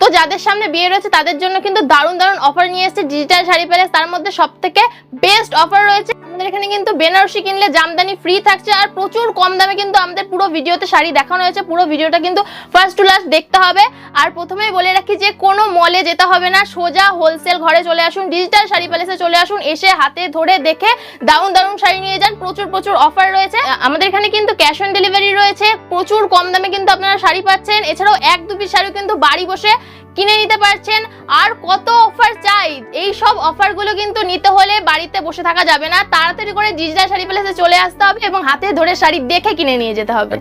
তো যাদের সামনে বিয়ে রয়েছে, তাদের জন্য কিন্তু দারুণ দারুণ অফার নিয়ে এসেছে ডিজিটাল শাড়ি প্যালেস তার মধ্যে সব থেকে বেস্ট অফার রয়েছে আমাদের এখানে কিন্তু বেনারসি কিনলে জামদানি ফ্রি থাকছে আর প্রচুর কম দামে কিন্তু আমাদের পুরো ভিডিওতে শাড়ি দেখানো হয়েছে। পুরো ভিডিওটা কিন্তু ফার্স্ট টু লাস্ট দেখতে হবে। আর প্রথমেই বলে রাখি যে কোনো মলে যেতে হবে না। সোজা হোলসেল ঘরে চলে আসুন ডিজিটাল শাড়ি প্যালেসে চলে আসুন, এসে হাতে ধরে দেখে দারুণ দারুণ শাড়ি নিয়ে যান। প্রচুর প্রচুর অফার রয়েছে। আমাদের এখানে কিন্তু ক্যাশ অন ডেলিভারি রয়েছে। প্রচুর কম দামে কিন্তু আপনারা শাড়ি পাচ্ছেন। এছাড়াও এক দু পিস শাড়ি কিন্তু বাড়ি বসে কিনে নিতে পারছেন। আর কত অফার চাই? এই সব অফারগুলো কিন্তু নিতে হলে বাড়িতে বসে থাকা যাবে না। তাড়াতাড়ি করে ডিজিটাল শাড়ি প্যালেসে চলে আসতে হবে এবং হাতে ধরে শাড়ি দেখে কিনে নিয়ে যেতে হবে।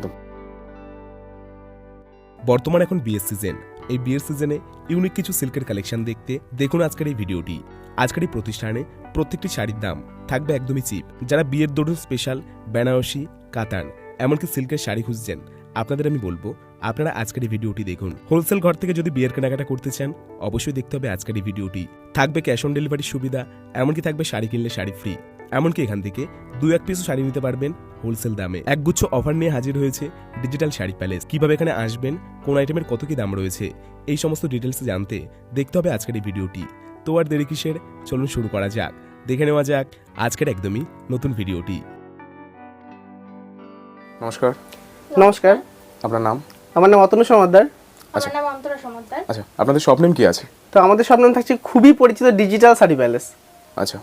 বর্তমান এখন বিয়ের সিজন। এই বিয়ের সিজনে ইউনিক কিছু সিল্কের কালেকশন দেখতে দেখুন আজকের এই ভিডিওটি। আজকের এই প্রতিষ্ঠানে প্রত্যেকটি শাড়ির দাম থাকবে একদমই চিপ যারা বিয়ের দরুন স্পেশাল বেনারসি, কাতান, এমনকি সিল্কের শাড়ি খুঁজছেন, আপনাদের আমি বলব, আপনারা আজকের এই ভিডিওটি দেখুন। হোলসেল ঘর থেকে যদি বিয়ের কেনাকাটা করতে চান, অবশ্যই দেখতে হবে আজকের এই ভিডিওটি। থাকবে ক্যাশ অন ডেলিভারির সুবিধা, এমনকি থাকবে শাড়ি কিনলে শাড়ি ফ্রি এমনকি এখান থেকে দু এক পিসও শাড়ি নিতে পারবেন হোলসেল দামে। একগুচ্ছ অফার নিয়ে হাজির হয়েছে ডিজিটাল শাড়ি প্যালেস কীভাবে এখানে আসবেন কোন আইটেমের কত কি দাম রয়েছে এই সমস্ত ডিটেলস জানতে দেখতে হবে আজকের এই ভিডিওটি। তো আর দেরি কিসের? চলুন শুরু করা যাক। দেখে নেওয়া যাক আজকের একদমই নতুন ভিডিওটি। নমস্কার। নমস্কার। আপনার নাম? আমার নাম অতনু সমাদ্দার আমার নাম অন্তরা সমাদ্দার আচ্ছা আপনাদের শপ নেম কি আছে? তো আমাদের স্বপ্ন থাকছে খুবই পরিচিত ডিজিটাল শাড়ি প্যালেস আচ্ছা।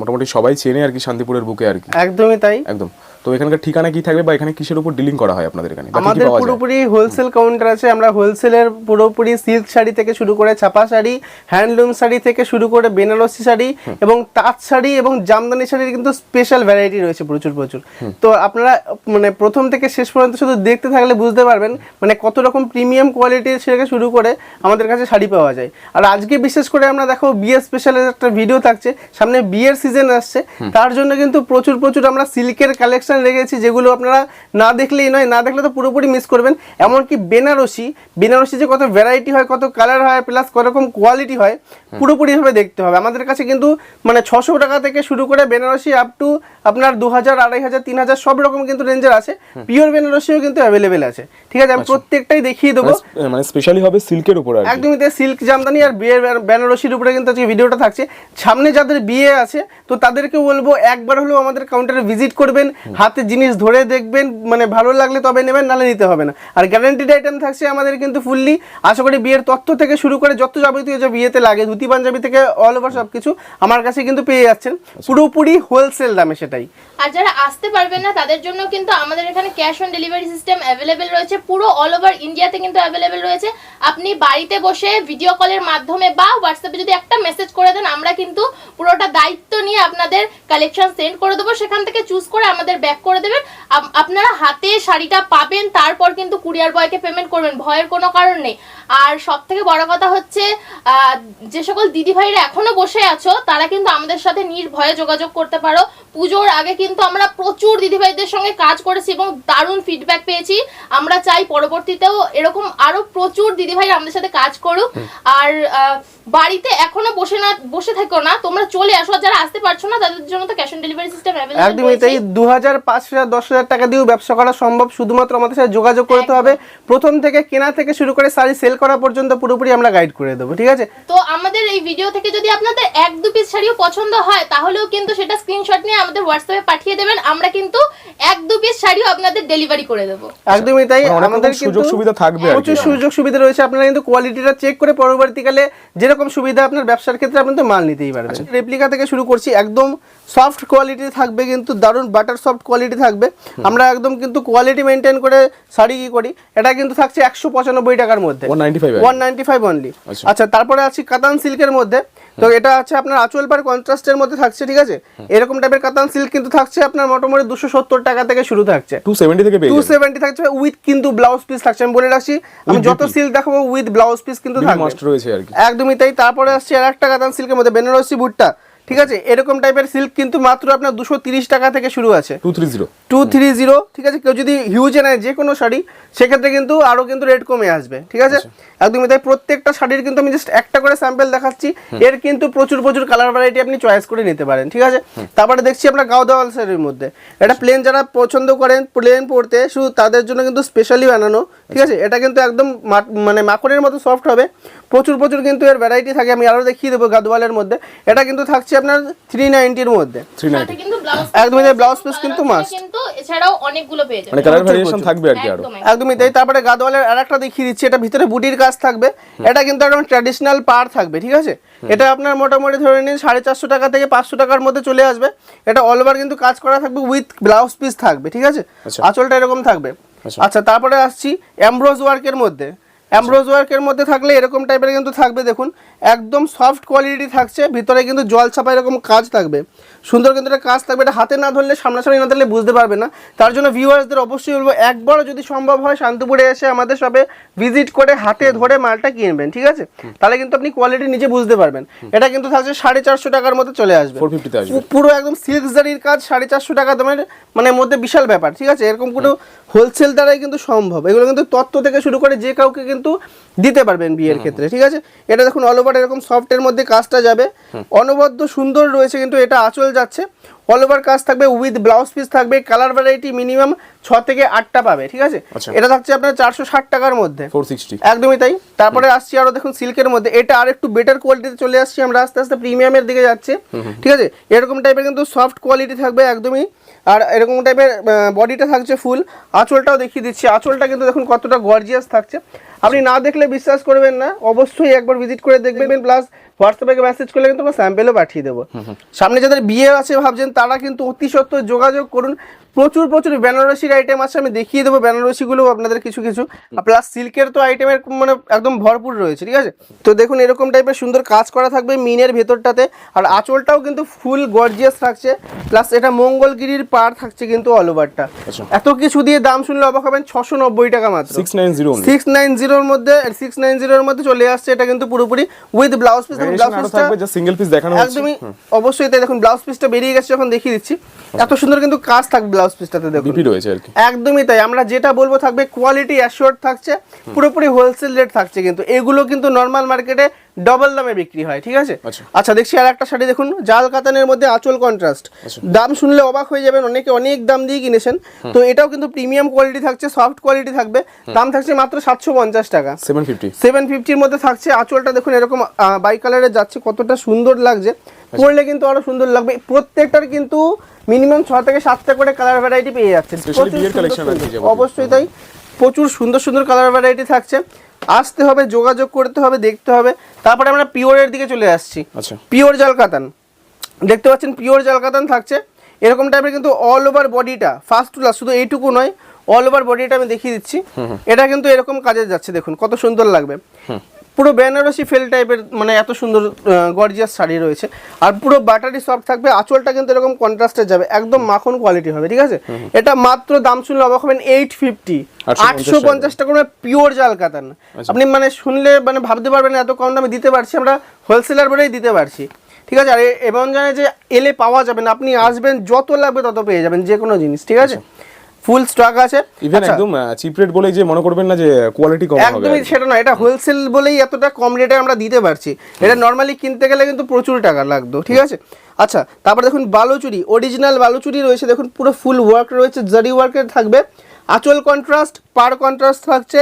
মোটামুটি সবাই চেনে আর কি শান্তিপুরের বুকে আর কি। একদমই তাই। একদম। তো এখানকার ঠিকানা কি থাকবে বা এখানে কিসের উপর ডিলিং করা হয় আপনাদের এখানে? আমাদের পুরোপুরি হোলসেল কাউন্টার আছে। আমরা হোলসেলের পুরোপুরি সিল্ক শাড়ি থেকে শুরু করে ছাপা শাড়ি হ্যান্ডলুম শাড়ি থেকে শুরু করে বেনারসি শাড়ি এবং তাঁত শাড়ি এবং জামদানি শাড়ির কিন্তু স্পেশাল ভ্যারাইটি রয়েছে প্রচুর প্রচুর। তো আপনারা মানে প্রথম থেকে শেষ পর্যন্ত শুধু দেখতে থাকলে বুঝতে পারবেন মানে কত রকম প্রিমিয়াম কোয়ালিটির থেকে শুরু করে আমাদের কাছে শাড়ি পাওয়া যায়। আর আজকে বিশেষ করে আমরা দেখো বিয়ে স্পেশালের একটা ভিডিও থাকছে। সামনে বিয়ের সিজন আসছে তার জন্য কিন্তু প্রচুর প্রচুর আমরা সিল্কের কালেকশন রেখেছি যেগুলো আপনারা না দেখলেই নয় না দেখলে তো পুরোপুরি মিস করবেন। এমনকি বেনারসি বেনারসি যে কত ভ্যারাইটি হয় কত কালার হয় প্লাস কত রকম কোয়ালিটি হয় পুরোপুরিভাবে দেখতে হবে। আমাদের কাছে কিন্তু মানে ছশো টাকা থেকে শুরু করে বেনারসি আপ টু আপনার দু হাজার আড়াই হাজার তিন হাজার সব রকম কিন্তু রেঞ্জের আছে। পিওর বেনারসিও কিন্তু অ্যাভেলেবেল আছে। ঠিক আছে আমি প্রত্যেকটাই দেখিয়ে দেবো। মানে মানে স্পেশালি হবে সিল্কের উপর একদমই সিল্ক জামদানি আর বিয়ের বেনারসির উপরে কিন্তু আজকে ভিডিওটা থাকছে। সামনে যাদের বিয়ে আছে তো তাদেরকে বলব একবার হলেও আমাদের কাউন্টারে ভিজিট করবেন হাতে জিনিস ধরে দেখবেন মানে ভালো লাগলে তবে নেবেন নালে নিতে হবে না। আর গ্যারান্টিড আইটেম থাকছে আমাদের কিন্তু ফুললি আশা করি বিয়ের তথ্য থেকে শুরু করে যত যাবতীয় যে বিয়েতে লাগে ধুতি পাঞ্জাবি থেকে অল ওভার সব কিছু আমার কাছে কিন্তু পেয়ে যাচ্ছেন। পুরোপুরি হোলসেল দামে সেটাই। আর যারা আসতে পারবেন না তাদের জন্য কিন্তু আমাদের এখানে cash on delivery system available রয়েছে। পুরো অল ওভার ইন্ডিয়াতে কিন্তু অ্যাভেলেবেল রয়েছে। আপনি বাড়িতে বসে ভিডিও কলের মাধ্যমে বা হোয়াটসঅ্যাপে যদি একটা মেসেজ করে দেন আমরা কিন্তু পুরোটা দায়িত্ব নিয়ে আপনাদের কালেকশন সেন্ড করে দেবো। সেখান থেকে চুজ করে আমাদের ব্যাক করে দেবেন। আপনারা হাতে শাড়িটা পাবেন তারপর কিন্তু কুরিয়ার বয়কে পেমেন্ট করবেন। ভয়ের কোনো কারণ নেই। আর সব থেকে বড় কথা হচ্ছে যে সকল দিদি ভাইরা এখনও বসে আছো তারা কিন্তু আমাদের সাথে নির্ভয়ে যোগাযোগ করতে পারো। পুজোর আগে কিন্তু আমরা প্রচুর দিদিভাইদের সঙ্গে কাজ করেছি এবং দারুণ ফিডব্যাক পেয়েছি। আমরা চাই পরবর্তীতেও এরকম আরও প্রচুর দিদিভাই আমাদের সাথে কাজ করুক। আর বাড়িতে এখনও বসে না বসে থেকো না। তোমরা চলে আসো যারা আসতে পারছ না তাদের জন্য তো ক্যাশ অন ডেলিভারি সিস্টেম একদমই তাই দু হাজার পাঁচ হাজার দশ হাজার টাকা দিয়েও ব্যবসা করা সম্ভব। শুধুমাত্র আমাদের সাথে যোগাযোগ করতে হবে। প্রথম থেকে কেনা থেকে শুরু করে শাড়ি সেল করা পর্যন্ত পুরোপুরি আমরা গাইড করে দেবো ঠিক আছে? তো আমাদের এই ভিডিও থেকে যদি আপনাদের এক দু পিস শাড়িও পছন্দ হয় তাহলেও কিন্তু সেটা স্ক্রিনশট নিয়ে আমাদের হোয়াটসঅ্যাপে পাঠিয়ে দেবেন। আমরা কিন্তু এক দু পিস শাড়িও আপনাদের ডেলিভারি করে দেবো। একদমই তাই মানে আমাদের সুযোগ সুবিধা থাকবে প্রচুর সুযোগ সুবিধা রয়েছে। আপনারা কিন্তু কোয়ালিটিটা চেক করে পরবর্তীকালে যেরকম সুবিধা আপনার ব্যবসার ক্ষেত্রে আপনি তো মাল নিতেই পারবেন আচ্ছা। রেপ্লিকা থেকে শুরু করছি একদম সফট কোয়ালিটি থাকবে কিন্তু দারুণ বাটার সফট কোয়ালিটি থাকবে। আমরা একদম কিন্তু কোয়ালিটি মেনটেন করে শাড়ি কি করি? এটা কিন্তু থাকছে একশো পঁচানব্বই টাকার মধ্যে। ওয়ান নাইনটি ফাইভ অনলি আচ্ছা। আচ্ছা তারপরে আছি কাতান সিল্কের মধ্যে। তো এটা আছে আপনার আঁচল পার কন্ট্রাস্টের মধ্যে থাকছে ঠিক আছে? এরকম টাইপের কাতান সিল্ক কিন্তু থাকছে আপনার মোটামুটি দুশো সত্তর টাকা থেকে শুরু থাকছে। টু সেভেন্টি থেকে টু। সেভেন্টি থাকছে উইথ কিন্তু ব্লাউজ পিস থাকছে। আমি বলে রাখছি আমি যত সিল্ক দেখাবো উইথ ব্লাউজ পিস কিন্তু থাকবে। একদমই তাই তারপরে আসছে আর একটা কাতান সিল্কের মধ্যে বেনারসি ভুট্টা ঠিক আছে? এরকম টাইপের সিল্ক কিন্তু মাত্র আপনার দুশো তিরিশ টাকা থেকে শুরু আছে। Two three zero two three zero ঠিক আছে? কেউ যদি হিউজে নেয় যে কোনো শাড়ি সেক্ষেত্রে কিন্তু আরও কিন্তু রেট কমে আসবে ঠিক আছে? একদমই তাই প্রত্যেকটা শাড়ির কিন্তু আমি জাস্ট একটা করে স্যাম্পেল দেখাচ্ছি। এর কিন্তু প্রচুর প্রচুর কালার ভ্যারাইটি আপনি চয়েস করে নিতে পারেন ঠিক আছে? তারপরে দেখছি আপনার গাউদাওয়াল শাড়ির মধ্যে। এটা প্লেন যারা পছন্দ করেন প্লেন পরতে শুধু তাদের জন্য কিন্তু স্পেশালি বানানো ঠিক আছে? এটা কিন্তু একদম মানে মাখনের মতো সফট হবে। প্রচুর প্রচুর কিন্তু এর ভ্যারাইটি থাকে। আমি আরও দেখিয়ে দেবো গাদওয়ালের মধ্যে। এটা কিন্তু থাকছে আপনার থ্রি নাইনটির মধ্যে। থ্রি সাথে নাইনটি ব্লাউজ একদমই blouse piece কিন্তু। কিন্তু এছাড়াও অনেকগুলো পেয়ে যাবেন। মানে কালার থাকবে আর কি আরও। একদম একদমই তাই তারপরে গাদওয়ালের আরেকটা দেখিয়ে দিচ্ছি এটা ভিতরে বুটির কাজ থাকবে। এটা কিন্তু একদম ট্র্যাডিশনাল পার থাকবে ঠিক আছে? এটা আপনার মোটামুটি ধরে নিন সাড়ে চারশো টাকা থেকে পাঁচশো টাকার মধ্যে চলে আসবে। এটা অল ওভার কিন্তু কাজ করা থাকবে উইথ ব্লাউজ পিস থাকবে ঠিক আছে? আচ্ছা। আঁচলটা এরকম থাকবে। আচ্ছা। আচ্ছা তারপরে আসছি অ্যামব্রোজ ওয়ার্কের মধ্যে। অ্যামব্রোজ ওয়ার্কের মধ্যে থাকলে এরকম টাইপের কিন্তু থাকবে দেখুন। একদম সফট কোয়ালিটি থাকছে ভিতরে কিন্তু জল ছাপা এরকম কাজ থাকবে। সুন্দর কিন্তু একটা কাজ থাকবে এটা হাতে না ধরলে সামনাসামনি না ধরলে বুঝতে পারবে না। তার জন্য ভিউয়ার্সদের অবশ্যই বলব একবারও যদি সম্ভব হয় শান্তিপুরে এসে আমাদের সবে ভিজিট করে হাতে ধরে মালটা কিনবেন ঠিক আছে? তাহলে কিন্তু আপনি কোয়ালিটি নিজে বুঝতে পারবেন। এটা কিন্তু থাকছে সাড়ে চারশো টাকার মতো চলে আসবে। পুরো একদম সিল্ক জারির কাজ সাড়ে চারশো টাকা দামের মানে মধ্যে বিশাল ব্যাপার ঠিক আছে? এরকম কোনো হোলসেল দ্বারাই কিন্তু সম্ভব। এগুলো কিন্তু তত্ত্ব থেকে শুরু করে যে কাউকে কিন্তু দিতে পারবেন বিয়ের ক্ষেত্রে ঠিক আছে? এটা দেখুন অল ওভার এরকম সফটের মধ্যে কাজটা যাবে। অনবদ্য সুন্দর রয়েছে কিন্তু এটা আচল যাচ্ছে। অল ওভার কাজ থাকবে উইথ ব্লাউজ পিস থাকবে কালার ভ্যারাইটি মিনিমাম ছ থেকে আটটা পাবে ঠিক আছে? আচ্ছা। এটা থাকছে আপনার চারশো ষাট টাকার মধ্যে। একদমই তাই। তারপরে আসছি আরও দেখুন সিল্কের মধ্যে। এটা আর একটু বেটার কোয়ালিটিতে চলে আসছি আমরা আস্তে আস্তে প্রিমিয়ামের দিকে যাচ্ছে। ঠিক আছে? এরকম টাইপের কিন্তু সফট কোয়ালিটি থাকবে একদমই। আর এরকম টাইপের বডিটা থাকছে ফুল আঁচলটাও দেখিয়ে দিচ্ছি। আঁচলটা কিন্তু দেখুন কতটা গর্জিয়াস থাকছে। আপনি না দেখলে বিশ্বাস করবেন না। অবশ্যই একবার ভিজিট করে দেখবেন। প্লাস হোয়াটসঅ্যাপে মেসেজ করলে কিন্তু আমরা স্যাম্পেলও পাঠিয়ে দেবো। সামনে যাদের বিয়ে আছে ভাবছেন তারা কিন্তু অতি সত্ত্বর যোগাযোগ করুন। প্রচুর প্রচুর বেনারসির আইটেম আছে আমি দেখিয়ে দেবো বেনারসিগুলো আপনাদের কিছু কিছু। প্লাস সিল্কের তো আইটেমের মানে একদম ভরপুর রয়েছে ঠিক আছে? তো দেখুন এরকম টাইপের সুন্দর কাজ করা থাকবে মিনের ভেতরটাতে। আর আঁচলটাও কিন্তু ফুল গর্জিয়াস থাকছে। প্লাস এটা মঙ্গলগিরির পার থাকছে কিন্তু অল ওভারটা আচ্ছা। এত কিছু দিয়ে দাম শুনলে অবাক হবেন ছশো নব্বই টাকা মাত্র। Six nine zero six nine জিরোর মধ্যে সিক্স নাইন জিরোর মধ্যে চলে আসছে এটা কিন্তু পুরোপুরি উইথ ব্লাউজ পিস ব্লাউজ পিসটা সিঙ্গেল পিস দেখানো একদমই অবশ্যই তাই। দেখুন ব্লাউজ পিসটা বেরিয়ে গেছে যখন দেখিয়ে দিচ্ছি। এত সুন্দর কিন্তু কাজ থাকবে ব্লাউজ পিসটাতে দেখুন। বিপি রয়েছে আর কি। একদমই তাই। আমরা যেটা বলব থাকবে কোয়ালিটি অ্যাসিওর থাকছে পুরোপুরি হোলসেল রেট থাকছে কিন্তু। এগুলো কিন্তু নর্মাল মার্কেটে ডবল দামে বিক্রি হয় ঠিক আছে? আচ্ছা। আচ্ছা দেখছি আর একটা শাড়ি দেখুন জাল কাতানের মধ্যে আঁচল কন্ট্রাস্ট দাম শুনলে অবাক হয়ে যাবেন অনেকে অনেক দাম দিয়ে কিনেছেন। তো এটাও কিন্তু প্রিমিয়াম কোয়ালিটি থাকছে সফট কোয়ালিটি থাকবে। দাম থাকছে মাত্র সাতশো পঞ্চাশ টাকা। সেভেন ফিফটি সেভেন ফিফটির মধ্যে থাকছে আঁচলটা দেখুন এরকম বাই কালারে যাচ্ছে কতটা সুন্দর লাগছে। পরলে কিন্তু আরও সুন্দর লাগবে। প্রত্যেকটার কিন্তু মিনিমাম ছ থেকে সাতটা করে কালার ভ্যারাইটি পেয়ে যাবতীয়। অবশ্যই তাই। প্রচুর সুন্দর সুন্দর কালার ভ্যারাইটি থাকছে। আসতে হবে যোগাযোগ করতে হবে দেখতে হবে। তারপরে আমরা পিওরের দিকে চলে আসছি। আচ্ছা। পিওর জাল কাতান দেখতে পাচ্ছেন পিওর জাল কাতান থাকছে। এরকম টাইপের কিন্তু অল ওভার বডিটা ফার্স্ট টু লাস্ট শুধু এইটুকু নয় অল ওভার বডিটা আমি দেখিয়ে দিচ্ছি। এটা কিন্তু এরকম কাজে যাচ্ছে দেখুন কত সুন্দর লাগবে। পুরো বেনারসি ফেল টাইপের মানে এত সুন্দর গর্জিয়াস শাড়ি রয়েছে। আর পুরো বাটারি সফট থাকবে আঁচলটা কিন্তু এরকম কন্ট্রাস্টে যাবে একদম মাখন কোয়ালিটি হবে ঠিক আছে? এটা মাত্র দাম শুনলে অবাক হবেন এইট ফিফটি আটশো পঞ্চাশ টাকা। পিওর জাল কাতান আপনি মানে শুনলে মানে ভাবতে পারবেন এত কম দামে দিতে পারছি আমরা হোলসেলার বলেই দিতে পারছি। ঠিক আছে? আর এ- এমন জানে যে এলে পাওয়া যাবে না আপনি আসবেন যত লাগবে তত পেয়ে যাবেন যে কোনো জিনিস ঠিক আছে? ফুল স্টক আছে। ইভেন আচ্ছা, একদম চিপ রেট বলেই যে মনে করবেন না যে কোয়ালিটি কম হবে একদমই সেটা না এটা হোলসেল বলেই এতটা কম রেটে আমরা দিতে পারছি। এটা নর্মালি কিনতে গেলে কিন্তু প্রচুর টাকা লাগতো ঠিক আছে? আচ্ছা তারপর দেখুন বালুচুরি অরিজিনাল বালুচুরি রয়েছে দেখুন পুরো ফুল ওয়ার্ক রয়েছে জারি ওয়ার্কের থাকবে। আঁচল কন্ট্রাস্ট পার কন্ট্রাস্ট থাকছে।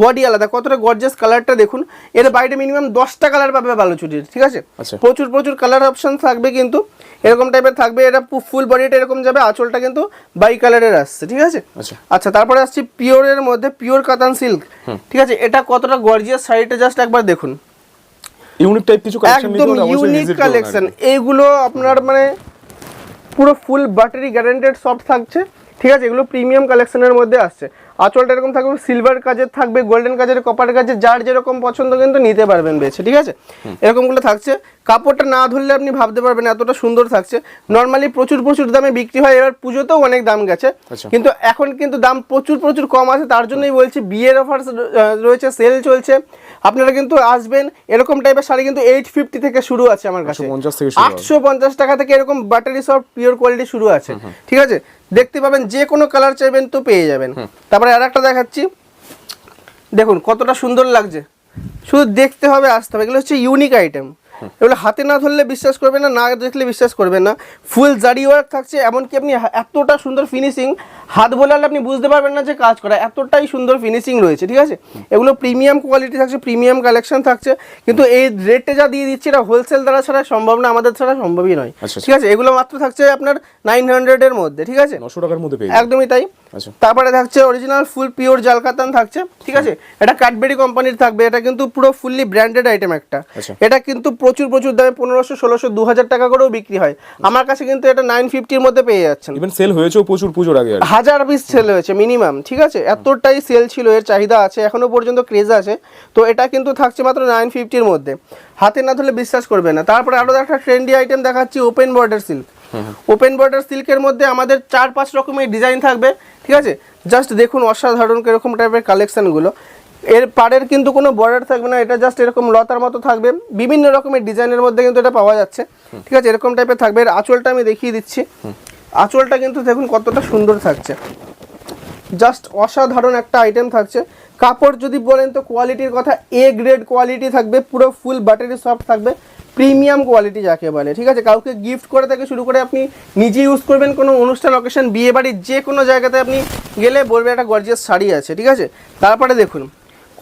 বডি আলাদা কতটা গর্জাস কালারটা দেখুন। এর বাইরে মিনিমাম দশটা কালার পাবে ভালো বালুচুরির ঠিক আছে? আচ্ছা। প্রচুর প্রচুর কালার অপশন থাকবে কিন্তু এরকম টাইপের থাকবে এটা ফুল বডিটা এরকম যাবে আঁচলটা কিন্তু বাই কালারের আসছে ঠিক আছে? আচ্ছা। আচ্ছা তারপরে আসছি পিওরের মধ্যে পিওর কাতান সিল্ক ঠিক আছে? এটা কতটা গর্জিয়াস শাড়িটা জাস্ট একবার দেখুন। ইউনিক টাইপ কিছু কালেকশন একদম ইউনিক কালেকশন এইগুলো আপনার মানে পুরো ফুল বাটারি গ্যারান্টেড সফট থাকছে। ঠিক আছে এগুলো প্রিমিয়াম কালেকশনের মধ্যে আসছে। আঁচলটা এরকম থাকবে সিলভার কাজের থাকবে গোল্ডেন কাজের কপার কাজের যার যেরকম পছন্দ কিন্তু নিতে পারবেন বেছে ঠিক আছে? এরকমগুলো থাকছে। কাপড়টা না ধরলে আপনি ভাবতে পারবেন এতটা সুন্দর থাকছে। নর্মালি প্রচুর প্রচুর দামে বিক্রি হয় এবার পুজোতেও অনেক দাম গেছে। আচ্ছা। কিন্তু এখন কিন্তু দাম প্রচুর প্রচুর কম আছে তার জন্যই বলছি বিয়ের অফার রয়েছে সেল চলছে। আপনারা কিন্তু আসবেন এরকম টাইপের শাড়ি কিন্তু এইট ফিফটি থেকে শুরু আছে আমার কাছে। 850 থেকে শুরু হবে। আটশো পঞ্চাশ টাকা থেকে এরকম ব্যাটারি সফট পিওর কোয়ালিটি শুরু আছে। ঠিক আছে? দেখতে পাবেন যে কোনো কালার চাইবেন তো পেয়ে যাবেন। তারপরে আর একটা দেখাচ্ছি। দেখুন কতটা সুন্দর লাগছে। শুধু দেখতে হবে আসতে হবে। এগুলো হচ্ছে ইউনিক আইটেম এগুলো হাতে না ধরলে বিশ্বাস করবে না না দেখলে বিশ্বাস করবেন না। ফুল জারি ওয়ার্ক থাকছে এমনকি আপনি এতটা সুন্দর ফিনিশিং হাত বোলালে আপনি বুঝতে পারবেন না যে কাজ করা এতটাই সুন্দর ফিনিশিং রয়েছে ঠিক আছে? এগুলো প্রিমিয়াম কোয়ালিটি থাকছে প্রিমিয়াম কালেকশন থাকছে কিন্তু এই রেটে যা দিয়ে দিচ্ছে এটা হোলসেল দ্বারা ছাড়া সম্ভব না আমাদের ছাড়া সম্ভবই নয়। আচ্ছা, ঠিক আছে? এগুলো মাত্র থাকছে আপনার নাইন হান্ড্রেডের মধ্যে ঠিক আছে? নশো টাকার মধ্যে একদমই তাই। আচ্ছা তারপরে থাকছে অরিজিনাল ফুল পিওর জালকাতান থাকছে ঠিক আছে? এটা ক্যাডবেরি কোম্পানির থাকবে এটা কিন্তু পুরো ফুললি ব্র্যান্ডেড আইটেম একটা। আচ্ছা। এটা কিন্তু প্রচুর প্রচুর দামে পনেরোশো ষোলোশো দু হাজার টাকা করেও বিক্রি হয়। আমার কাছে কিন্তু এটা নাইন ফিফটির মধ্যে পেয়ে যাচ্ছেন। ইভেন সেল হয়েছে প্রচুর পুজোর আগে হাজার পিস সেল হয়েছে মিনিমাম ঠিক আছে? এতটাই সেল ছিল এর চাহিদা আছে এখনও পর্যন্ত ক্রেজ আছে। তো এটা কিন্তু থাকছে মাত্র নাইন ফিফটির মধ্যে। হাতে না ধরলে বিশ্বাস করবে না। তারপরে আরও একটা ট্রেন্ডি আইটেম দেখাচ্ছি open border silk open border সিল্কের মধ্যে আমাদের চার পাঁচ রকমের ডিজাইন থাকবে, ঠিক আছে? জাস্ট দেখুন অসাধারণ কীরকম টাইপের কালেকশানগুলো এর পাড়ের কিন্তু কোনো বর্ডার থাকবে না, এটা জাস্ট এরকম লতার মতো থাকবে। বিভিন্ন রকমের ডিজাইনের মধ্যে কিন্তু এটা পাওয়া যাচ্ছে, ঠিক আছে? এরকম টাইপের থাকবে। এর আঁচলটা আমি দেখিয়ে দিচ্ছি। আঁচলটা কিন্তু দেখুন কতটা সুন্দর থাকছে। জাস্ট অসাধারণ একটা আইটেম থাকছে। কাপড় যদি বলেন তো কোয়ালিটির কথা এ গ্রেড কোয়ালিটি থাকবে, পুরো ফুল বাটারি সফট থাকবে প্রিমিয়াম কোয়ালিটি যাকে বলে, ঠিক আছে? কাউকে গিফট করে থেকে শুরু করে আপনি নিজে ইউজ করবেন কোনো অনুষ্ঠান অকেশন বিয়ে বাড়ির যে কোনো জায়গাতে আপনি গেলে বলবে একটা গর্জিয়াস শাড়ি আছে, ঠিক আছে? তারপরে দেখুন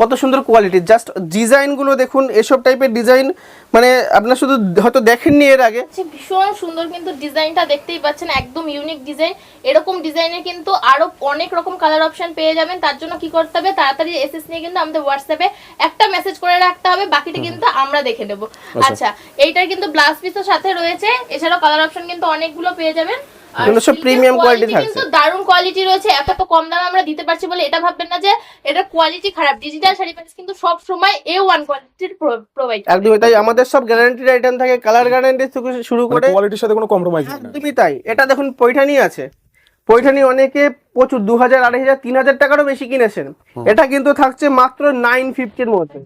কত সুন্দর কোয়ালিটি জাস্ট ডিজাইনগুলো দেখুন এসব টাইপের ডিজাইন মানে আপনার শুধু হয়তো দেখেননি এর আগে। ভীষণ সুন্দর কিন্তু ডিজাইনটা দেখতেই পাচ্ছেন একদম ইউনিক ডিজাইন এরকম ডিজাইনের কিন্তু আরও অনেক রকম কালার অপশন পেয়ে যাবেন তার জন্য কি করতে হবে? তাড়াতাড়ি এসএস নিয়ে কিন্তু আমাদের হোয়াটসঅ্যাপে একটা মেসেজ করে রাখতে হবে বাকিটা কিন্তু আমরা দেখে নেব। আচ্ছা। এইটার কিন্তু ব্লাউজ পিসও সাথে রয়েছে এছাড়াও কালার অপশন কিন্তু অনেকগুলো পেয়ে যাবেন। এগুলো সব থাকছে। কিন্তু দারুণ কোয়ালিটি রয়েছে এত তো কম দামে আমরা দিতে পারছি বলে এটা ভাববেন না যে এটা কোয়ালিটি খারাপ। ডিজিটাল শাড়ি কিন্তু সব সময় এ ওয়ান কোয়ালিটির প্রোভাইড একদমই তাই আমাদের সব গ্যারান্টিড আইটেম থাকে কালার গ্যারান্টি থেকে শুরু মানে করে কোয়ালিটির সাথে কোনো কম্প্রোমাইজ নেই। একদমই তাই। এটা দেখুন পৈঠানি আছে। পৈঠানি অনেকে প্রচুর দু হাজার আড়াই হাজার তিন হাজার টাকারও বেশি কিনেছেন। এটা কিন্তু থাকছে মাত্র নাইন ফিফটির মধ্যে।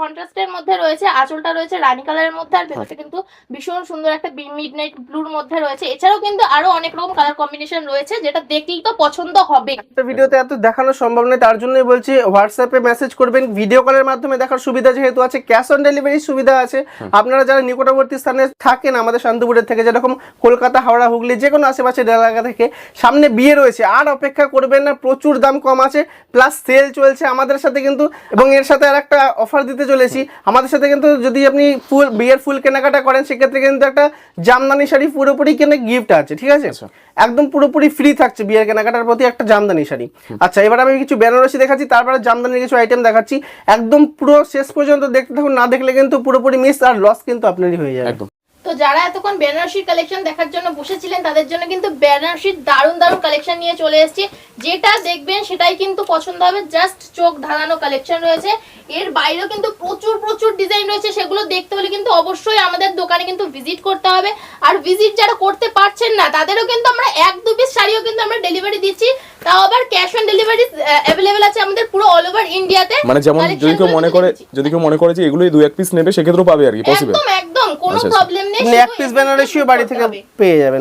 কন্ট্রাস্টের মধ্যে রয়েছে আঁচলটা রয়েছে রানী কালারের মধ্যে আর ভেতরটা কিন্তু ভীষণ সুন্দর একটা মিড নাইট ব্লুর মধ্যে রয়েছে। এছাড়াও কিন্তু আরও অনেক রকম কালার কম্বিনেশন রয়েছে যেটা দেখলেই তো পছন্দ হবে। একটা ভিডিওতে এত দেখানো সম্ভব নয় তার জন্যই বলছি হোয়াটসঅ্যাপে মেসেজ করবেন ভিডিও কলের মাধ্যমে দেখার সুবিধা যেহেতু আছে ক্যাশ অন ডেলিভারি সুবিধা আছে। আপনারা যারা নিকটবর্তী স্থানে থাকেন আমাদের শান্তিপুরের থেকে যেরকম কলকাতা হাওড়া হুগলি যে কোনো আশেপাশের এলাকা থেকে সামনে বিয়ে রয়েছে আর অপেক্ষা করবেন না প্রচুর দাম কম আছে প্লাস সেল চলছে আমাদের সাথে কিন্তু এবং এর সাথে আর একটা অফার দিতে চলেছি। আমাদের সাথে কিন্তু যদি আপনি ফুল বিয়ের ফুল কেনাকাটা করেন সেক্ষেত্রে কিন্তু একটা জামদানি শাড়ি পুরোপুরি কেনে গিফট আছে ঠিক আছে? একদম পুরোপুরি ফ্রি থাকছে বিয়ের কেনাকাটার প্রতি একটা জামদানি শাড়ি। আচ্ছা এবার আমি কিছু বেনারসি দেখাচ্ছি তারপরে জামদানির কিছু আইটেম দেখাচ্ছি। একদম পুরো শেষ পর্যন্ত দেখতে থাকুন না দেখলে কিন্তু পুরোপুরি মিস আর লস কিন্তু আপনারই হয়ে যাবে। একদম। তো যারা এতক্ষণ বেনারসির কালেকশন দেখার জন্য বসেছিলেন তাদের জন্য কিন্তু বেনারসির দারুণ দারুণ কালেকশন নিয়ে চলে এসেছি। যেটা দেখবেন সেটাই কিন্তু পছন্দ হবে জাস্ট চোখ ধাঁধানো কালেকশন রয়েছে। এর বাইরেও কিন্তু প্রচুর প্রচুর ডিজাইন রয়েছে সেগুলো দেখতে হলে কিন্তু অবশ্যই আমাদের দোকানে কিন্তু ভিজিট করতে হবে। আর ভিজিট যারা করতে পারছেন না তাদেরও কিন্তু আমরা এক দু পিস শাড়িও কিন্তু আমরা ডেলিভারি দিচ্ছি। তাও আবার ক্যাশ অন ডেলিভারি অ্যাভেলেবেল আছে আমাদের পুরো অল ওভার ইন্ডিয়াতে মানে যেমন যদি কেউ মনে করে যদি কেউ মনে করে যে এগুলোই দু এক পিস নেবে সেক্ষেত্রেও পাবে আর কি পসিবল একদম একদম। কোনো আচ্ছা, আচ্ছা। প্রবলেম নেই আপনি এক পিস বেনারসিও বাড়ি থেকে পেয়ে যাবেন।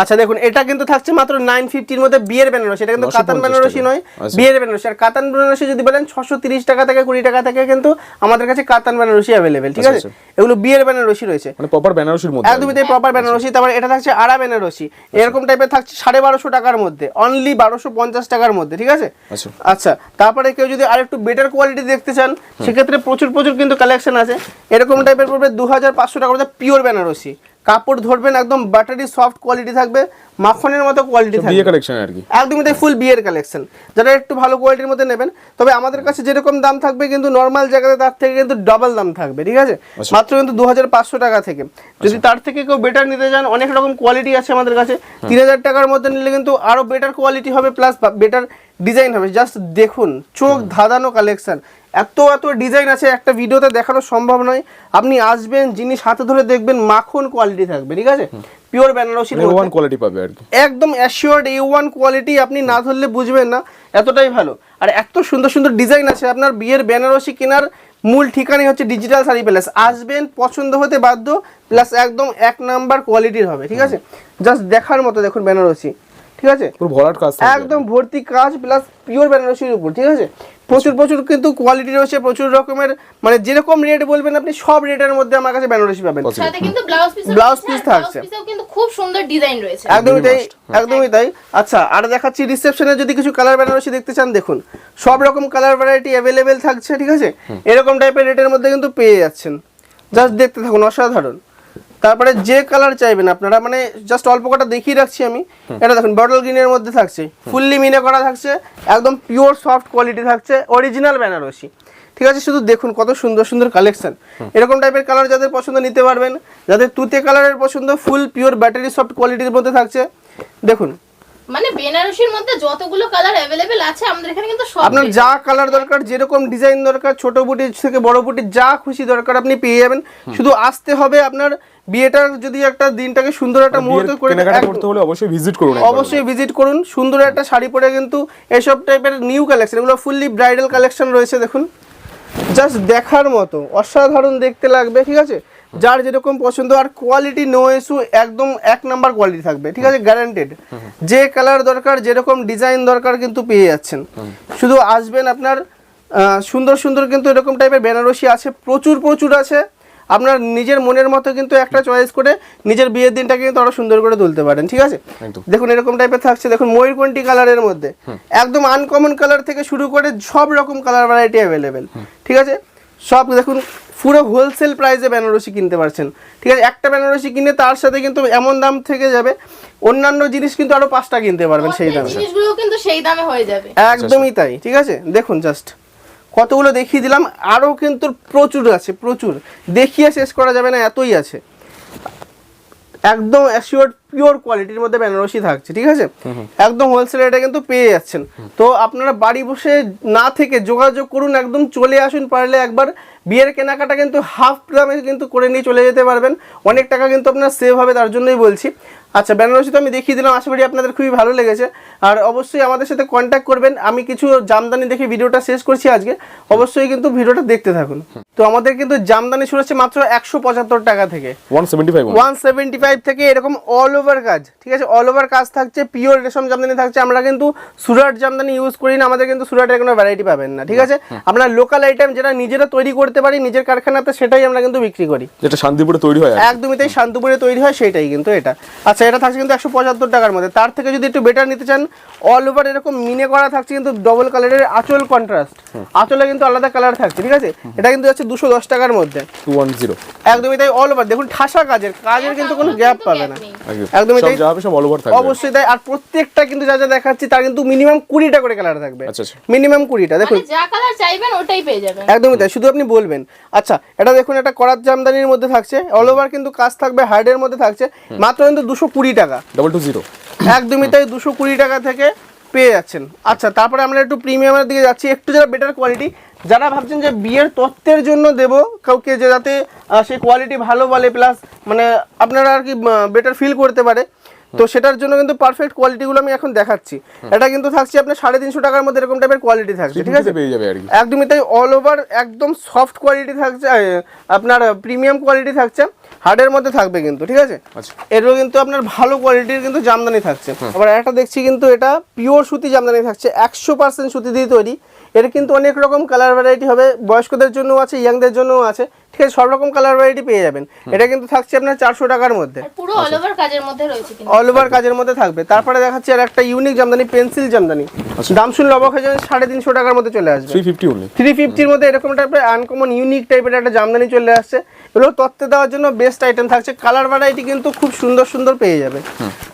আচ্ছা দেখুন এটা কিন্তু থাকছে মাত্র নাইন ফিফটির মধ্যে বিয়ের বেনারসি এটা কিন্তু কাতান বেনারসি নয় আচ্ছা। বিয়ের বেনারসি। আর কাতান বেনারসি যদি বলেন ছশো তিরিশ টাকা থেকে কুড়ি টাকা থেকে কিন্তু আমাদের কাছে কাতান বেনারসি অ্যাভেলেবেল ঠিক আচ্ছা, আছে? এগুলো বিয়ের বেনারসি রয়েছে। মানে প্রপার বেনারসির মধ্যে। একদমই তাই প্রপার বেনারসি। তারপর এটা থাকছে আড়া বেনারসি। এরকম টাইপের থাকছে সাড়ে বারোশো টাকার মধ্যে অনলি বারোশো পঞ্চাশ টাকার মধ্যে ঠিক আছে? আচ্ছা। আচ্ছা তারপরে কেউ যদি আরেকটু বেটার কোয়ালিটি দেখতে চান সেক্ষেত্রে প্রচুর প্রচুর কিন্তু কালেকশন আছে। এরকম টাইপের পড়বে দু হাজার পাঁচশো টাকার মধ্যে পিওর বেনারসি। কাপড় ধরবেন একদম বাটারি সফট কোয়ালিটি থাকবে মাখনের মতো কোয়ালিটি থাকবে। কালেকশন আর কি। একদমই তাই ফুল বিয়ের কালেকশন যারা একটু ভালো কোয়ালিটির মধ্যে নেবেন তবে আমাদের কাছে যেরকম দাম থাকবে কিন্তু নর্মাল জায়গাতে তার থেকে কিন্তু ডাবল দাম থাকবে ঠিক আছে? আচ্ছা। মাত্র কিন্তু দু হাজার পাঁচশো টাকা থেকে। যদি তার থেকে কেউ বেটার নিতে চান অনেক রকম কোয়ালিটি আছে আমাদের কাছে। তিন হাজার টাকার মধ্যে নিলে কিন্তু আরও বেটার কোয়ালিটি হবে প্লাস বেটার ডিজাইন হবে। জাস্ট দেখুন চোখ ধাঁধানো কালেকশন এত এত ডিজাইন আছে একটা ভিডিওতে দেখানো সম্ভব নয়। আপনি আসবেন জিনিস হাতে ধরে দেখবেন মাখন কোয়ালিটি থাকবে ঠিক আছে? পিওর বেনারসি ওয়ান কোয়ালিটি পাবে আর কি। একদম অ্যাসিওর্ড এ ওয়ান কোয়ালিটি আপনি না ধরলে বুঝবেন না এতটাই ভালো। আর এত সুন্দর সুন্দর ডিজাইন আছে আপনার বিয়ের বেনারসি কেনার মূল ঠিকানাই হচ্ছে ডিজিটাল শাড়ি প্যালেস আসবেন পছন্দ হতে বাধ্য প্লাস একদম এক নাম্বার কোয়ালিটির হবে ঠিক আছে? জাস্ট দেখার মতো দেখুন বেনারসি ঠিক আছে? পুরো ভরাট কাজ একদম ভর্তি কাজ প্লাস পিওর বেনারসির উপর ঠিক আছে? প্রচুর প্রচুর কিন্তু কোয়ালিটি রয়েছে প্রচুর রকমের মানে যেরকম রেট বলবেন আপনি সব রেটের মধ্যে আমার কাছে বেনারসি পাবেন. সাথে কিন্তু ব্লাউজ পিস Blouse piece থাকছে। পিসেও কিন্তু খুব সুন্দর ডিজাইন রয়েছে। একদমই তাই একদমই তাই। আচ্ছা আর দেখাচ্ছি রিসেপশনে যদি কিছু কালার বেনারসি দেখতে চান দেখুন সব রকম কালার ভ্যারাইটি অ্যাভেলেবেল থাকছে ঠিক আছে? এরকম টাইপের রেটের মধ্যে কিন্তু পেয়ে যাচ্ছেন। জাস্ট দেখতে থাকুন অসাধারণ। তারপরে যে কালার চাইবেন আপনারা মানে জাস্ট অল্প কটা দেখিয়ে রাখছি আমি। এটা দেখুন বটল গ্রিনের মধ্যে থাকছে। ফুললি মিনে করা থাকছে একদম পিওর সফট কোয়ালিটি থাকছে অরিজিনাল বেনারসি ঠিক আছে শুধু দেখুন কত সুন্দর সুন্দর কালেকশন এরকম টাইপের কালার যাদের পছন্দ নিতে পারবেন যাদের তুতে কালারের পছন্দ ফুল পিওর ব্যাটারি সফট কোয়ালিটির মধ্যে থাকছে। দেখুন মানে বেনারসির মধ্যে যতগুলো কালার অ্যাভেলেবেল আছে আমাদের এখানে কিন্তু সব আপনার যা কালার দরকার যেরকম ডিজাইন দরকার ছোট বুটি থেকে বড় বুটি যা খুশি দরকার আপনি পেয়ে যাবেন। শুধু আসতে হবে আপনার বিয়েটার যদি একটা দিনটাকে সুন্দর একটা মুহূর্ত করে কেনাকাটা করতে হলে অবশ্যই ভিজিট করুন অবশ্যই ভিজিট করুন। সুন্দর একটা শাড়ি পরে কিন্তু এসব টাইপের নিউ কালেকশন এগুলো ফুললি ব্রাইডাল কালেকশন রয়েছে দেখুন। জাস্ট দেখার মতো অসাধারণ দেখতে লাগবে ঠিক আছে? যার যেরকম পছন্দ আর কোয়ালিটি নো ইস্যু একদম এক নাম্বার কোয়ালিটি থাকবে ঠিক আছে? গ্যারান্টেড যে কালার দরকার যেরকম ডিজাইন দরকার কিন্তু পেয়ে যাচ্ছেন। শুধু আসবেন আপনার সুন্দর সুন্দর কিন্তু এরকম টাইপের বেনারসি আছে প্রচুর প্রচুর আছে। আপনার নিজের মনের মতো কিন্তু একটা চয়েস করে নিজের বিয়ের দিনটাকে কিন্তু আরও সুন্দর করে তুলতে পারেন ঠিক আছে? দেখুন এরকম টাইপের থাকছে দেখুন ময়ূরকণ্ঠী কালারের মধ্যে। একদম আনকমন কালার থেকে শুরু করে সব রকম কালার ভ্যারাইটি অ্যাভেলেবেল ঠিক আছে? সব দেখুন পুরো হোলসেল প্রাইসে বেনারসি কিনতে পারছেন। ঠিক আছে একটা বেনারসি কিনে তার সাথে কিন্তু এমন দাম থেকে যাবে অন্যান্য জিনিস কিন্তু আরও পাঁচটা কিনতে পারবেন সেই দামে। জিনিসগুলো কিন্তু সেই দামে হয়ে যাবে। একদমই তাই ঠিক আছে? দেখুন জাস্ট কতগুলো দেখিয়ে দিলাম আরও কিন্তু প্রচুর আছে প্রচুর। দেখিয়ে শেষ করা যাবে না এতই আছে। একদম অ্যাসিওর পিওর কোয়ালিটির মধ্যে বেনারসি থাকছে ঠিক আছে? একদম হোলসেল রেটে কিন্তু পেয়ে যাচ্ছেন। তো আপনারা বাড়ি বসে না থেকে যোগাযোগ করুন একদম চলে আসুন পারলে একবার বিয়ের কেনাকাটা কিন্তু হাফ দামে কিন্তু করে নিয়ে চলে যেতে পারবেন। অনেক টাকা কিন্তু আপনার সেভ হবে তার জন্যই বলছি। আচ্ছা বেনারসি তো আমি দেখিয়ে দিলাম আশা করি আপনাদের খুবই ভালো লেগেছে। আর অবশ্যই আমাদের সাথে কন্ট্যাক্ট করবেন। আমি কিছু জামদানি দেখে ভিডিওটা শেষ করছি আজকে। অবশ্যই কিন্তু ভিডিওটা দেখতে থাকুন। তো আমাদের কিন্তু জামদানি শুরু হচ্ছে মাত্র একশো পঁচাত্তর টাকা থেকে। 175 ওয়ান সেভেন্টি ফাইভ থেকে এরকম অল ওভার কাজ। ঠিক আছে? অল ওভার কাজ থাকছে পিওর রেশম জামদানি থাকছে। আমরা কিন্তু সুরাট জামদানি ইউজ করি না আমাদের কিন্তু সুরাটের কোনো ভ্যারাইটি পাবেন না ঠিক আছে? আমরা লোকাল আইটেম যেটা নিজেরা তৈরি করতে পারি নিজের কারখানাতে সেটাই আমরা কিন্তু বিক্রি করি। যেটা শান্তিপুরে তৈরি হয় একদমই তাই শান্তিপুরে তৈরি হয় সেটাই কিন্তু এটা। আচ্ছা এটা থাকছে কিন্তু একশো পঁচাত্তর টাকার মধ্যে। তার থেকে যদি একটু বেটার নিতে চান অল ওভার এরকম মিনে করা থাকছে কিন্তু ডবল কালারের আঁচল কন্ট্রাস্ট আঁচলে কিন্তু আলাদা কালার থাকছে ঠিক আছে? এটা কিন্তু যাচ্ছে দুশো দশ টাকার মধ্যে। 210 একদমই তাই অল ওভার দেখুন ঠাসা কাজের কাজের কিন্তু কোনো গ্যাপ পাবে না। একদমই তাই। যা হবে সব অল ওভার থাকবে। অবশ্যই তাই। আর প্রত্যেকটা কিন্তু যা যা দেখাচ্ছি তার কিন্তু মিনিমাম কুড়িটা করে কালার থাকবে। আচ্ছা, আচ্ছা। মিনিমাম কুড়িটা দেখুন। মানে যা কালার চাইবেন ওটাই পেয়ে যাবেন। একদমই তাই শুধু আপনি বলবেন। আচ্ছা এটা দেখুন করাত জামদানির মধ্যে থাকছে। অল ওভার কিন্তু কাজ থাকবে হার্ডের মধ্যে থাকছে। মাত্র কিন্তু দুশো কুড়ি টাকা। ডাবল টু জিরো একদমই তাই দুশো কুড়ি টাকা থেকে পেয়ে যাচ্ছেন। আচ্ছা তারপরে আমরা একটু প্রিমিয়ামের দিকে যাচ্ছি। একটু যারা বেটার কোয়ালিটি যারা ভাবছেন যে বিয়ের তত্ত্বের জন্য দেব কাউকে যে যাতে সেই কোয়ালিটি ভালো বলে প্লাস মানে আপনারা আর কি বেটার ফিল করতে পারে তো সেটার জন্য কিন্তু পারফেক্ট কোয়ালিটিগুলো আমি এখন দেখাচ্ছি। এটা কিন্তু থাকছে আপনার সাড়ে তিনশো টাকার মধ্যে এরকম টাইপের কোয়ালিটি থাকছে ঠিক আছে? পেয়ে যাবে আর একদমই তাই অল ওভার একদম সফট কোয়ালিটি থাকছে আপনার প্রিমিয়াম কোয়ালিটি থাকছে হার্ডের মধ্যে থাকবে কিন্তু ঠিক আছে? আচ্ছা। এরও কিন্তু আপনার ভালো কোয়ালিটির কিন্তু জামদানি থাকছে। আবার একটা দেখছি কিন্তু এটা পিওর সুতি জামদানি থাকছে একশো পার্সেন্ট সুতি দিয়ে তৈরি। এর কিন্তু অনেক রকম কালার ভ্যারাইটি হবে বয়স্কদের জন্য আছে ইয়াংদের জন্য আছে ঠিক সব রকম কালার ভ্যারাইটি পেয়ে যাবেন। এটা কিন্তু থাকছে আপনার চারশো টাকার মধ্যে। পুরো অল ওভার কাজের মধ্যে রয়েছে কিন্তু। অল ওভার কাজের মধ্যে থাকবে। তারপরে দেখাচ্ছি আর একটা ইউনিক জামদানি পেন্সিল জামদানি। দাম শুনলে অবাক হয়ে যাবেন সাড়ে তিনশো টাকার মধ্যে চলে আসবে। 350 অনলি থ্রি ফিফটির মধ্যে এরকম টাইপের আনকমন ইউনিক টাইপের একটা জামদানি চলে আসছে। এগুলো তত্ত্বে দেওয়ার জন্য বেস্ট আইটেম থাকছে। কালার ভ্যারাইটি কিন্তু খুব সুন্দর সুন্দর পেয়ে যাবে।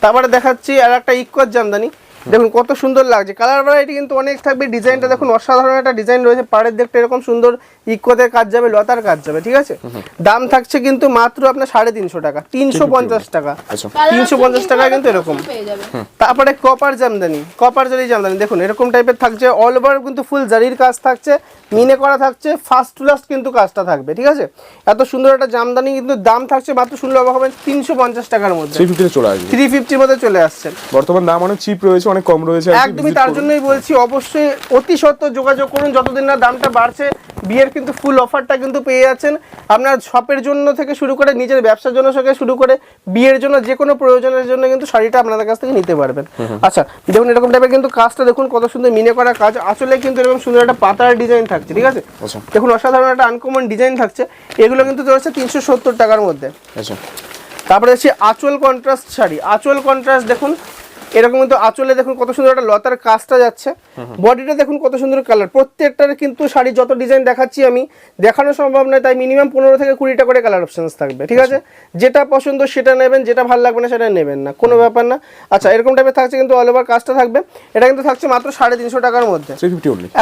তারপরে দেখাচ্ছি আর একটা ইকুয়ার জামদানি। দেখুন কত সুন্দর লাগছে। কালার ভ্যারাইটি কিন্তু অনেক থাকবে। ডিজাইনটা দেখুন অসাধারণ একটা ডিজাইন রয়েছে। পাড়ের দেখতে এরকম সুন্দর ইকোতে কাজ যাবে লতার কাজ যাবে ঠিক আছে? দাম থাকছে কিন্তু মাত্র আপনার সাড়ে তিনশো টাকা তিনশো পঞ্চাশ টাকা। আচ্ছা। তিনশো পঞ্চাশ টাকা কিন্তু এরকম। তারপরে কপার জামদানি কপার জারি জামদানি দেখুন এরকম টাইপের থাকছে। অল ওভার কিন্তু ফুল জারির কাজ থাকছে। মিনে করা থাকছে। ফার্স্ট টু লাস্ট কিন্তু কাজটা থাকবে ঠিক আছে? এত সুন্দর একটা জামদানি কিন্তু দাম থাকছে মাত্র শুনলে অবাক হবেন তিনশো পঞ্চাশ টাকার মধ্যে। চলে আসবে। থ্রি ফিফটির মধ্যে চলে আসছে। বর্তমান দাম অনেক চিপ রয়েছে অনেক কম রয়েছে একদমই তার জন্যই বলছি অবশ্যই অতি সত্ত্বর যোগাযোগ করুন যতদিন না দামটা বাড়ছে বিয়ের কিন্তু ফুল অফারটা কিন্তু পেয়ে যাচ্ছেন। আপনার শপের জন্য থেকে শুরু করে নিজের ব্যবসার জন্য থেকে শুরু করে বিয়ের জন্য যে কোনো প্রয়োজনের জন্য কিন্তু শাড়িটা আপনাদের কাছ থেকে নিতে পারবেন। আচ্ছা দেখুন এরকম টাইপের কিন্তু কাজটা দেখুন কত সুন্দর মিনে করা কাজ। আসলে কিন্তু এরকম সুন্দর একটা পাতার ডিজাইন থাকছে ঠিক আছে? আচ্ছা। দেখুন অসাধারণ একটা আনকমন ডিজাইন থাকছে। এগুলো কিন্তু রয়েছে তিনশো সত্তর টাকার মধ্যে। আচ্ছা। তারপরে হচ্ছে আঁচল কন্ট্রাস্ট শাড়ি। আঁচল কন্ট্রাস্ট দেখুন এরকম কিন্তু আঁচলে দেখুন কত সুন্দর একটা লতার কাজটা যাচ্ছে। বডিটা দেখুন কত সুন্দর কালার প্রত্যেকটার কিন্তু শাড়ি যত ডিজাইন দেখাচ্ছি আমি দেখানো সম্ভব নয় তাই মিনিমাম পনেরো থেকে কুড়িটা করে কালার অপশনস থাকবে ঠিক আছে? যেটা পছন্দ সেটা নেবেন যেটা ভালো লাগবে না সেটা নেবেন না কোনো ব্যাপার না। আচ্ছা এরকম টাইপের থাকছে কিন্তু অল ওভার কাজটা থাকবে। এটা কিন্তু থাকছে মাত্র সাড়ে তিনশো টাকার মধ্যে।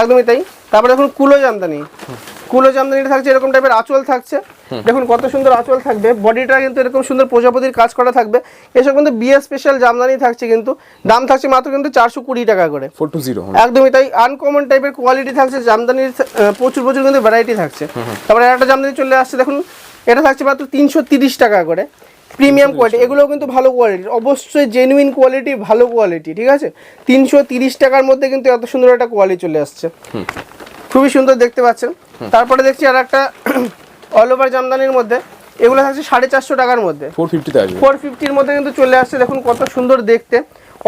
একদমই তাই। তারপরে দেখুন কুলো জামদানি। কুলো জামদানিটা থাকছে এরকম টাইপের আঁচল থাকছে। দেখুন কত সুন্দর আঁচল থাকবে। বডিটা কিন্তু এরকম সুন্দর প্রজাপতির কাজ করা থাকবে। এসব কিন্তু বিয়ে স্পেশাল জামদানি থাকছে কিন্তু। দাম থাকছে মাত্র কিন্তু চারশো কুড়ি টাকা করে। ফোর টু জিরো একদমই তাই আনকমন টাইপের কোয়ালিটি থাকছে জামদানির প্রচুর প্রচুর কিন্তু ভ্যারাইটি থাকছে। তারপরে একটা জামদানি চলে আসছে দেখুন। এটা থাকছে মাত্র তিনশো তিরিশ টাকা করে। প্রিমিয়াম কোয়ালিটি এগুলোও কিন্তু ভালো কোয়ালিটি অবশ্যই জেনুইন কোয়ালিটি ভালো কোয়ালিটি ঠিক আছে? তিনশো তিরিশ টাকার মধ্যে কিন্তু এত সুন্দর একটা কোয়ালিটি চলে আসছে। খুবই সুন্দর দেখতে পাচ্ছেন। তারপরে দেখছি আর একটা অল ওভার জামদানির মধ্যে এগুলো থাকছে সাড়ে চারশো টাকার মধ্যে। ফোর ফিফটিতে ফোর ফিফটির মধ্যে কিন্তু চলে আসছে। দেখুন কত সুন্দর দেখতে।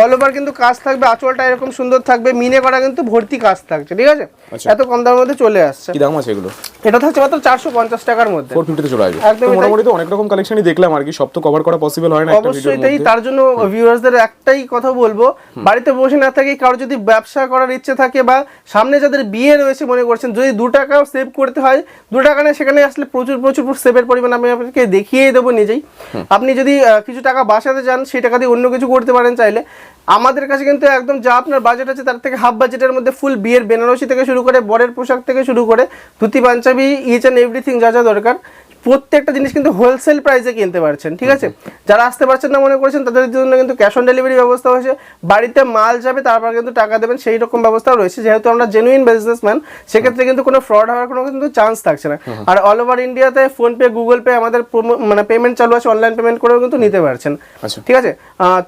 অল ওভার কিন্তু কাজ থাকবে আঁচলটা এরকম সুন্দর থাকবে মিনে করা কিন্তু ভর্তি কাজ থাকছে ঠিক আছে? আচ্ছা। এত কম দামের মধ্যে চলে আসছে। কি দাম আছে এগুলো? এটা থাকছে মাত্র চারশো পঞ্চাশ টাকার মধ্যে। ফোর ফিফটিতে চলে আসবে। একদমই তো তাই। মোটামুটি তো অনেক রকম কালেকশনই দেখলাম আর কি সব তো কভার করা পসিবল হয় না একটা ভিডিওর মধ্যে। তার জন্য ভিউয়ার্সদের একটাই কথা বলব বাড়িতে বসে না থেকে কারও যদি ব্যবসা করার ইচ্ছে থাকে বা সামনে যাদের বিয়ে রয়েছে মনে করছেন যদি দু টাকাও সেভ করতে হয় দু টাকা না সেখানে আসলে প্রচুর প্রচুর সেভের পরিমাণ আমি আপনাকে দেখিয়ে দেবো নিজেই। আপনি যদি কিছু টাকা বাঁচাতে চান সেই টাকা দিয়ে অন্য কিছু করতে পারেন চাইলে। আমাদের কাছে কিন্তু একদম যা আপনার বাজেট আছে তার থেকে হাফ বাজেটের মধ্যে ফুল বিয়ের বেনারসি থেকে শুরু করে বরের পোশাক থেকে শুরু করে dhoti, Punjabi each and everything যা যা দরকার। প্রত্যেকটা জিনিস কিন্তু হোলসেল প্রাইসে কিনতে পারছেন ঠিক আছে? যারা আসতে পারছেন না মনে করছেন তাদের জন্য কিন্তু ক্যাশ অন ডেলিভারি ব্যবস্থা হয়েছে। বাড়িতে মাল যাবে তারপর কিন্তু টাকা দেবেন সেই রকম ব্যবস্থাও রয়েছে। যেহেতু আমরা জেনুইন বিজনেসম্যান সেক্ষেত্রে কিন্তু কোনো ফ্রড হওয়ার কোনো কিন্তু চান্স থাকছে না। আর অল ওভার ইন্ডিয়াতে ফোনপে গুগল পে আমাদের মানে পেমেন্ট চালু আছে অনলাইন পেমেন্ট করেও কিন্তু নিতে পারছেন। আচ্ছা। ঠিক আছে?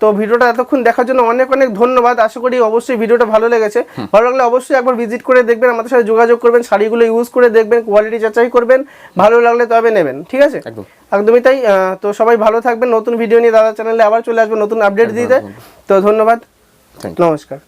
তো ভিডিওটা এতক্ষণ দেখার জন্য অনেক অনেক ধন্যবাদ। আশা করি অবশ্যই ভিডিওটা ভালো লেগেছে। ভালো লাগলে অবশ্যই একবার ভিজিট করে দেখবেন আমাদের সাথে যোগাযোগ করবেন শাড়িগুলো ইউজ করে দেখবেন কোয়ালিটি যাচাই করবেন। ভালো লাগলে তবে নেবেন। ঠিক আছে? একদমই তাই তো সবাই ভালো থাকবেন। নতুন ভিডিও নিয়ে দাদা চ্যানেলে আবার চলে আসবেন নতুন আপডেট দিতে। তো ধন্যবাদ। নমস্কার।